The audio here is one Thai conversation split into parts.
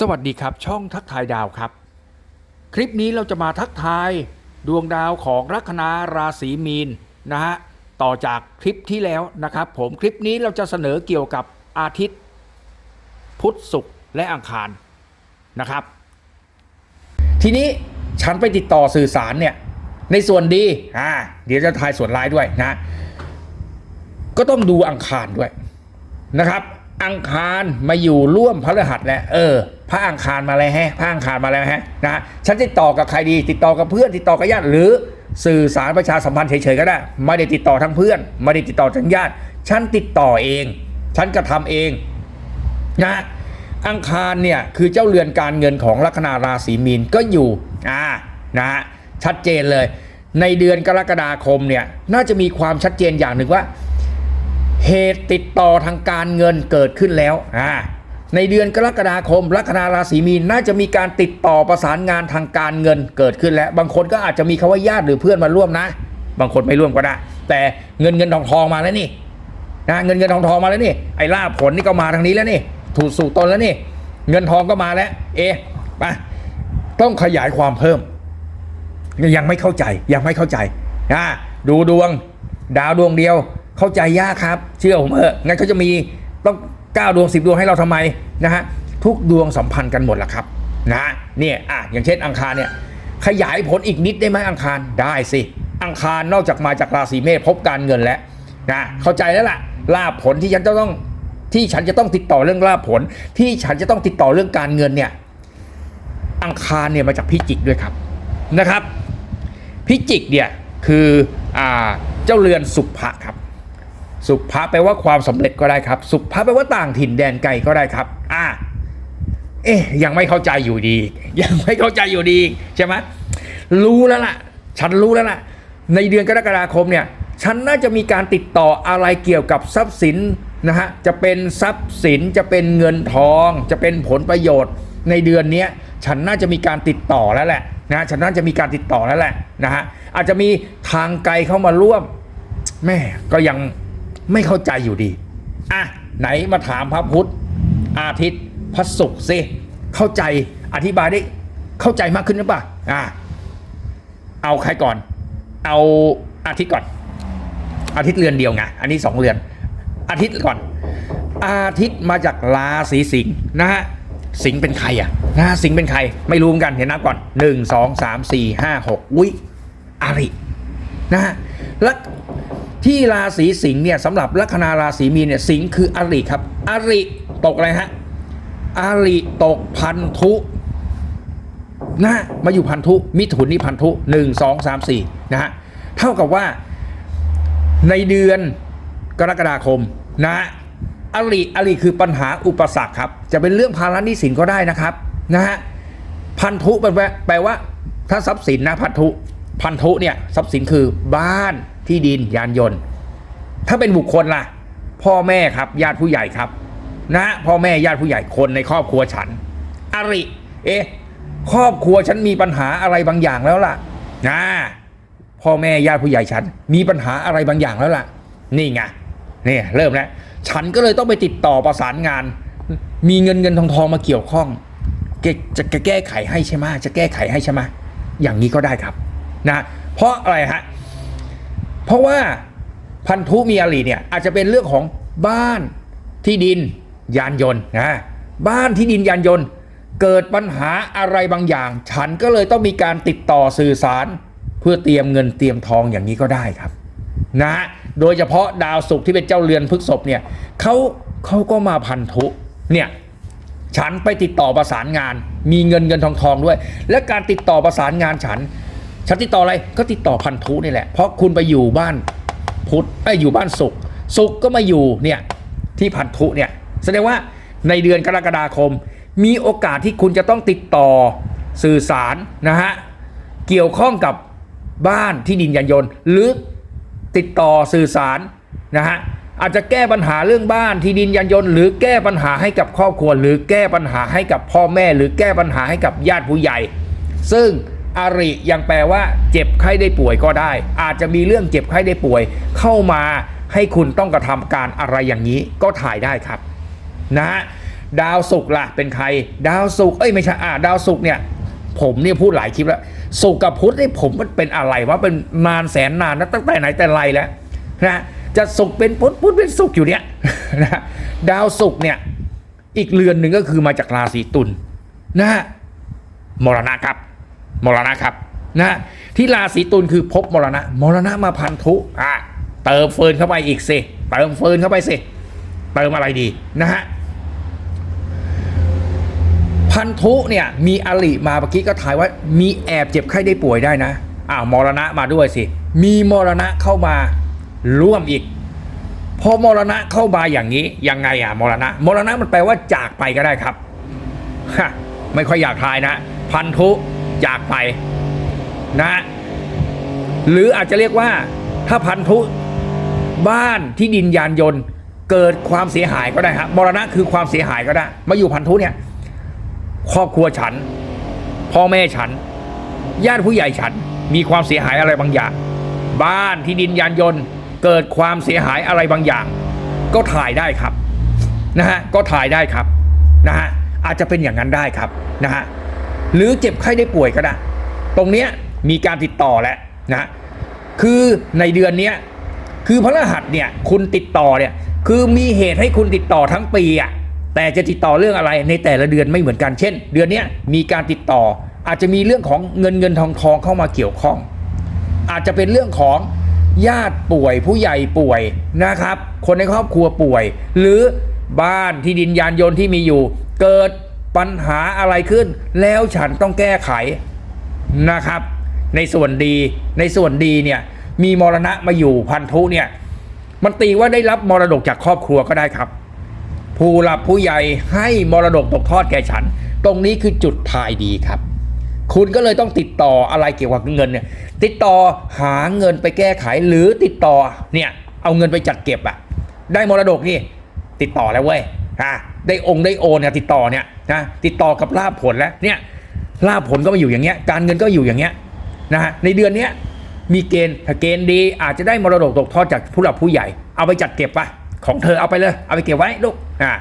สวัสดีครับ ช่องทักทายดาวครับ คลิปนี้เราจะมาทักทายดวงดาวของลัคนาราศีมีนนะฮะต่อจากคลิปที่แล้วนะครับ ผมคลิปนี้เราจะเสนอเกี่ยวกับอาทิตย์ พุธศุกร์และอังคารนะครับ ทีนี้ฉันไปติดต่อสื่อสารเนี่ยในส่วนดีอ่าเดี๋ยวจะทายส่วนร้ายด้วยนะ ก็ต้องดูอังคารด้วยนะครับ อังคารมาอยู่ร่วมพระรหัสแล้วเออพระอังคารมาแล้วแฮะพระอังคารมาแล้วฮะนะฉันติดต่อกับใครดีติดต่อกับเพื่อนติดต่อกับญาติหรือสื่อสารประชาสัมพันธ์เฉยๆก็ได้ไม่ได้ติดต่อทั้งเพื่อน ไม่ได้ติดต่อทั้งญาติ ฉันติดต่อเอง ฉันกระทำเองนะอังคารเนี่ยคือเจ้าเรือนการเงินของลัคนาราศีมีนก็อยู่อ่านะชัดเจนเลย ในเดือนกรกฎาคมเนี่ยน่าจะมีความชัดเจนอย่างหนึ่งว่า เหตุติดต่อทางการเงินเกิดขึ้นแล้วอ่าในเดือนกรกฎาคมลัคนาราศีมีนน่าจะมีการติดต่อประสานงานทางการเงินเกิดขึ้นแล้ว บางคนก็อาจจะมีคำว่าญาติหรือเพื่อนมาร่วมนะ บางคนไม่ร่วมก็ได้ แต่เงินเงินทองทองมาแล้วนี่นะเงินเงินทองทองมาแล้วนี่ไอ้ลาภผลนี่ก็มาทางนี้แล้วนี่ถูกสู่ตนแล้วนี่ เงินทองก็มาแล้ว เอะไปต้องขยายความเพิ่ม ยังไม่เข้าใจยังไม่เข้าใจนะดูดวง ดาวดวงเดียว เข้าใจยากครับ เชื่อผมเถอะงั้นเขาจะมีต้อง9ดวง 10 ดวงให้เราทำไมนะฮะทุกดวงสัมพันธ์กันหมดแหละครับนะเนี่ยอะอย่างเช่นอังคารเนี่ยขยายผลอีกนิดได้ไหมอังคารได้สิ อังคารนอกจากมาจากราศีเมษพบการเงินแล้วนะเข้าใจแล้วล่ะลาผลที่ฉันจะต้องที่ฉันจะต้องติดต่อเรื่องลาผล ที่ฉันจะต้องติดต่อเรื่องการเงินเนี่ยอังคารเนี่ยมาจากพิจิกด้วยครับนะครับพิจิกเนี่ยคืออ่าเจ้าเรือนสุภะครับ สุภะแปลว่าความสำเร็จก็ได้ครับ สุภะแปลว่าต่างถิ่นแดนไกลก็ได้ครับ อ่าเอ๊ยยังไม่เข้าใจอยู่ดี ยังไม่เข้าใจอยู่ดีใช่ไหมรู้แล้วล่ะ ฉันรู้แล้วล่ะ ในเดือนกรกฎาคมเนี่ยฉันน่าจะมีการติดต่ออะไรเกี่ยวกับทรัพย์สินนะฮะจะเป็นทรัพย์สินจะเป็นเงินทอง จะเป็นผลประโยชน์ ในเดือนเนี้ยฉันน่าจะมีการติดต่อแล้วแหละนะฉันน่าจะมีการติดต่อแล้วแหละนะฮะอาจจะมีทางไกลเข้ามาร่วมแม่ก็ยัง ไม่เข้าใจอยู่ดี อะ ไหนมาถามพระพุธอาทิตย์พระศุกร์สิเข้าใจอธิบายได้เข้าใจมากขึ้นหรือเปล่าอะเอาใครก่อน เอาอาทิตย์ก่อน อาทิตย์เรือนเดียวไงอันนี้สองเรือน อาทิตย์ก่อน อาทิตย์มาจากราศีสิงห์นะฮะสิงห์เป็นใครอะนะสิงห์เป็นใคร ไม่รู้เหมือนกันเห็นนับก่อนหนึ่งสองสามสี่ห้าหกอุ้ยอารินะฮะและ ที่ราศีสิงห์เนี่ยสำหรับลัคนาราศีมีนเนี่ยสิงห์คืออริครับ อริตกอะไรฮะอริตกพันธุนะมาอยู่พันธุมิถุนนี่พันธุหนึ่งสองสามสี่นะฮะเท่ากับว่าในเดือนกรกฎาคมนะอริอริคือปัญหาอุปสรรคครับ จะเป็นเรื่องภาระหนี้สินก็ได้นะครับนะฮะพันธุแปลว่าแปลว่าถ้าทรัพย์สินนะพันธุ พันธุเนี่ยทรัพย์สินคือบ้านที่ดินยานยนต์ ถ้าเป็นบุคคลล่ะ พ่อแม่ครับญาติผู้ใหญ่ครับ นะพ่อแม่ญาติผู้ใหญ่คนในครอบครัวฉัน อริ เอ๊ะครอบครัวฉันมีปัญหาอะไรบางอย่างแล้วล่ะนะพ่อแม่ญาติผู้ใหญ่ฉัน มีปัญหาอะไรบางอย่างแล้วล่ะ นี่ไงนี่เริ่มแล้วฉันก็เลยต้องไปติดต่อประสานงาน มีเงินเงินทองทองมาเกี่ยวข้องจะแก้ไขให้ใช่ไหมจะแก้ไขให้ใช่ไหมอย่างนี้ก็ได้ครับ นะเพราะอะไรฮะเพราะว่าพันธุมีอารีเนี่ยอาจจะเป็นเรื่องของบ้านที่ดินยานยนต์นะบ้านที่ดินยานยนต์ เกิดปัญหาอะไรบางอย่าง ฉันก็เลยต้องมีการติดต่อสื่อสาร เพื่อเตรียมเงินเตรียมทองอย่างนี้ก็ได้ครับนะโดยเฉพาะดาวศุกร์ที่เป็นเจ้าเรือนพฤกษภเนี่ยเขาเขาก็มาพันธุเนี่ยฉันไปติดต่อประสานงาน มีเงินเงินทองทองด้วย และการติดต่อประสานงานฉัน ฉันติดต่ออะไรก็ติดต่อพันธุนี่แหละ เพราะคุณไปอยู่บ้านพุทธไอ้อยู่บ้านศุกร์ศุกร์ก็มาอยู่เนี่ยที่พันธุเนี่ยแสดงว่าในเดือนกรกฎาคม มีโอกาสที่คุณจะต้องติดต่อสื่อสารนะฮะเกี่ยวข้องกับบ้านที่ดินยานยนต์ หรือติดต่อสื่อสารนะฮะอาจจะแก้ปัญหาเรื่องบ้านที่ดินยานยนต์ หรือแก้ปัญหาให้กับครอบครัว หรือแก้ปัญหาให้กับพ่อแม่ หรือแก้ปัญหาให้กับญาติผู้ใหญ่ ซึ่ง อาริยังแปลว่า เจ็บไข้ได้ป่วยก็ได้ อาจจะมีเรื่องเจ็บไข้ได้ป่วย เข้ามาให้คุณต้องกระทำการอะไรอย่างนี้ก็ถ่ายได้ครับนะฮะดาวศุกร์ล่ะเป็นใคร ดาวศุกร์เอ้ยไม่ใช่อ่าดาวศุกร์เนี่ยผมเนี่ยพูดหลายคลิปแล้วศุกร์กับพุธนี่ผมมันเป็นอะไรวะเป็นนานแสนนานนะตั้งแต่ไหนแต่ไรแล้วนะจะศุกร์เป็นพุธพุธเป็นศุกร์อยู่เนี่ยนะดาวศุกร์เนี่ยอีกเรือนหนึ่งก็คือมาจากราศีตุลนะฮะมรณะครับ มรณะครับนะที่ราศีตุลคือพบมรณะ มรณะมาพันธุอะเติมเฟินเข้าไปอีกสิเติมเฟินเข้าไปสิเติมอะไรดีนะฮะพันธุเนี่ยมีอลิมาเมื่อกี้ก็ถ่ายว่ามีแอบเจ็บไข้ได้ป่วยได้นะอ้าวมรณะมาด้วยสิ มีมรณะเข้ามาร่วมอีก พอมรณะเข้ามาอย่างนี้ยังไงอะมรณะ มรณะมันแปลว่าจากไปก็ได้ครับฮะไม่ค่อยอยากทายนะ พันธุ จากไปนะ หรืออาจจะเรียกว่าถ้าพันธุบ้านที่ดินยานยนต์ เกิดความเสียหายก็ได้ครับมรณะคือความเสียหายก็ได้ มาอยู่พันธุเนี่ยครอบครัวฉัน พ่อแม่ฉัน ญาติผู้ใหญ่ฉันมีความเสียหายอะไรบางอย่าง บ้านที่ดินยานยนต์ เกิดความเสียหายอะไรบางอย่าง ก็ถ่ายได้ครับนะฮะก็ถ่ายได้ครับนะฮะอาจจะเป็นอย่างนั้นได้ครับนะฮะ หรือเจ็บไข้ได้ป่วยก็ได้ ตรงเนี้ยมีการติดต่อแล้วนะคือในเดือนเนี้ยคือพระรหัสเนี่ยคุณติดต่อเนี่ยคือมีเหตุให้คุณติดต่อทั้งปีอะแต่จะติดต่อเรื่องอะไรในแต่ละเดือนไม่เหมือนกันเช่น เดือนเนี้ยมีการติดต่อ อาจจะมีเรื่องของเงินเงินทองทองเข้ามาเกี่ยวข้อง อาจจะเป็นเรื่องของญาติป่วยผู้ใหญ่ป่วยนะครับ คนในครอบครัวป่วย หรือบ้านที่ดินยานยนต์ที่มีอยู่ เกิด ปัญหาอะไรขึ้น แล้วฉันต้องแก้ไขนะครับ ในส่วนดีในส่วนดีเนี่ยมีมรณะมาอยู่พันธุเนี่ยมันตีว่าได้รับมรดกจากครอบครัวก็ได้ครับ ผู้หลับผู้ใหญ่ให้มรดกตกทอดแก่ฉัน ตรงนี้คือจุดทายดีครับ คุณก็เลยต้องติดต่ออะไรเกี่ยวกับเงินเนี่ยติดต่อหาเงินไปแก้ไขหรือติดต่อเนี่ยเอาเงินไปจัดเก็บอะได้มรดกนี่ติดต่อแล้วเว้ยอะ ได้องค์ได้โอนเนี่ยติดต่อเนี่ยนะติดต่อกับลาภผลแล้วเนี่ยลาภผลก็มาอยู่อย่างเงี้ยการเงินก็อยู่อย่างเงี้ยนะฮะในเดือนเนี้ยมีเกณฑ์ถ้าเกณฑ์ดีอาจจะได้มรดกตกทอดจากผู้หลักผู้ใหญ่ เอาไปจัดเก็บปะของเธอเอาไปเลย เอาไปเก็บไว้ลูกอ่า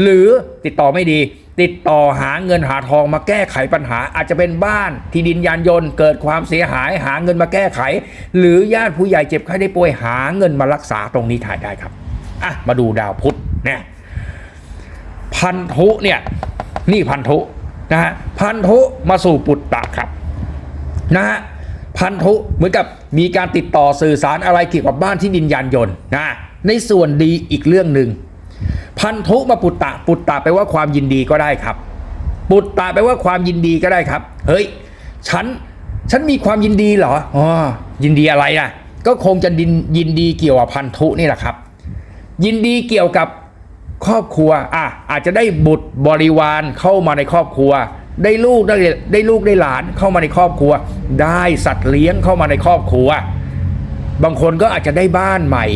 หรือติดต่อไม่ดี ติดต่อหาเงินหาทองมาแก้ไขปัญหา อาจจะเป็นบ้านที่ดินยานยนต์ เกิดความเสียหายหาเงินมาแก้ไข หรือญาติผู้ใหญ่เจ็บไข้ได้ป่วยหาเงินมารักษาตรงนี้ถ่ายได้ครับอะมาดูดาวพุธเนี่ย พันธุเนี่ยนี่พันธุนะฮะพันธุมาสู่ปุตตะครับนะฮะพันธุเหมือนกับมีการติดต่อสื่อสารอะไรเกี่ยวกับบ้านที่ดินยานยนต์นะในส่วนดีอีกเรื่องหนึ่งพันธุมาปุตตะปุตตะแปลว่าความยินดีก็ได้ครับ ปุตตะแปลว่าความยินดีก็ได้ครับ เฮ้ยฉันฉันมีความยินดีเหรออ๋อยินดีอะไรอะก็คงจะดินยินดีเกี่ยวกับพันธุนี่แหละครับ ยินดีเกี่ยวกับ ครอบครัวอะอาจจะได้บุตรบริวารเข้ามาในครอบครัว ได้ลูกได้ได้ลูกได้หลานเข้ามาในครอบครัว ได้สัตว์เลี้ยงเข้ามาในครอบครัว บางคนก็อาจจะได้บ้านใหม่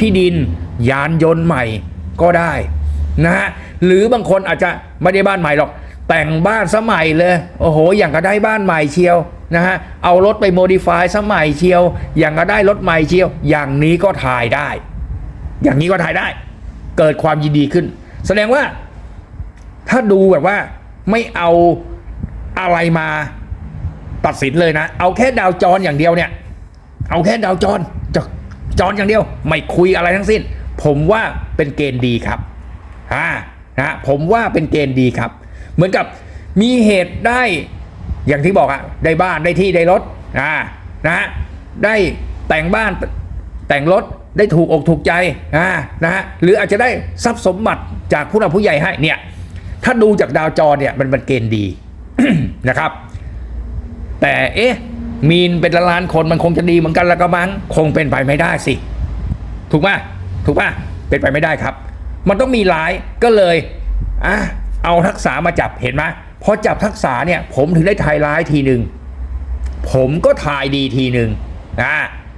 ที่ดินยานยนต์ใหม่ก็ได้นะฮะหรือบางคนอาจจะไม่ได้บ้านใหม่หรอก แต่งบ้านสมัยเลยโอ้โห อย่างก็ได้บ้านใหม่เชียวนะฮะเอารถไปโมดิฟายสมัยเชียว อย่างก็ได้รถใหม่เชียว อย่างนี้ก็ถ่ายได้ อย่างนี้ก็ถ่ายได้ เกิดความยินดีขึ้น แสดงว่าถ้าดูแบบว่าไม่เอาอะไรมาตัดสินเลยนะ เอาแค่ดาวจรอย่างเดียวเนี่ย เอาแค่ดาวจรจะจรอย่างเดียว ไม่คุยอะไรทั้งสิ้น ผมว่าเป็นเกณฑ์ดีครับอ่านะผมว่าเป็นเกณฑ์ดีครับ เหมือนกับมีเหตุได้อย่างที่บอกอะได้บ้านได้ที่ได้รถอ่านะฮะได้แต่งบ้านแต่งรถ ได้ถูกอกถูกใจอ่านะฮะหรืออาจจะได้ทรัพย์สมบัติจากผู้หลักผู้ใหญ่ให้เนี่ยถ้าดูจากดาวจรเนี่ยมันเป็นเกณฑ์ดีนะครับ แต่เอ๊ะมีนเป็นล้านคนมันคงจะดีเหมือนกันแล้วก็มั้งคงเป็นไปไม่ได้สิ ถูกป่ะถูกป่ะเป็นไปไม่ได้ครับ มันต้องมีหลายก็เลยอะเอาทักษะมาจับเห็นไหมพอจับทักษะเนี่ย ผมถึงได้ทายร้ายทีหนึ่งผมก็ทายดีทีหนึ่งอ่า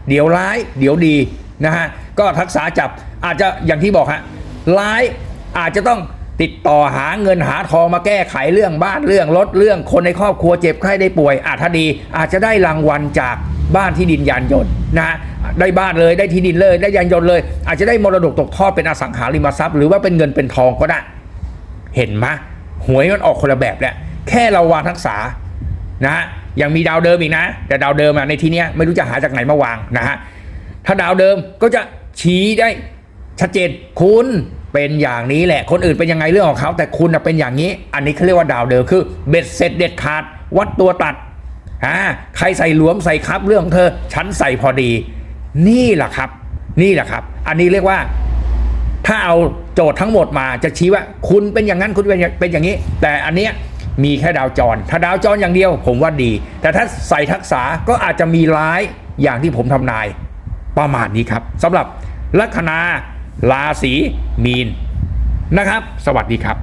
เดี๋ยวร้าย เดี๋ยวดี นะฮะก็ทักษะจับอาจจะอย่างที่บอกฮะร้ายอาจจะต้องติดต่อหาเงินหาทองมาแก้ไขเรื่องบ้านเรื่องรถเรื่องคนในครอบครัวเจ็บไข้ได้ป่วย อาจถ้าดีอาจจะได้รางวัลจากบ้านที่ดินยานยนต์นะฮะได้บ้านเลยได้ที่ดินเลยได้ยานยนต์เลย อาจจะได้มรดกตกทอดเป็นอสังหาริมทรัพย์ หรือว่าเป็นเงินเป็นทองก็ได้ เห็นไหมหวยมันออกคนละแบบแหละแค่เราวางทักษะนะฮะยังมีดาวเดิมอีกนะ แต่ดาวเดิมอะในที่เนี้ยไม่รู้จะหาจากไหนมาวางนะฮะ ถ้าดาวเดิมก็จะชี้ได้ชัดเจนคุณเป็นอย่างนี้แหละ คนอื่นเป็นยังไงเรื่องของเขา แต่คุณเป็นอย่างนี้ อันนี้เขาเรียกว่าดาวเดิมคือเบ็ดเสร็จเด็ดขาด วัดตัวตัดอ่าใครใส่หลวมใส่ครับเรื่องของเธอฉันใส่พอดี นี่แหละครับ นี่แหละครับ อันนี้เรียกว่า ถ้าเอาโจทย์ทั้งหมดมาจะชี้ว่า คุณเป็นอย่างนั้นคุณเป็นอย่างเป็นอย่างนี้ แต่อันเนี้ยมีแค่ดาวจร ถ้าดาวจรอย่างเดียวผมว่าดี แต่ถ้าใส่ทักษะก็อาจจะมีร้ายอย่างที่ผมทำนาย ประมาณนี้ครับสำหรับลัคนาราศีมีนนะครับ สวัสดีครับ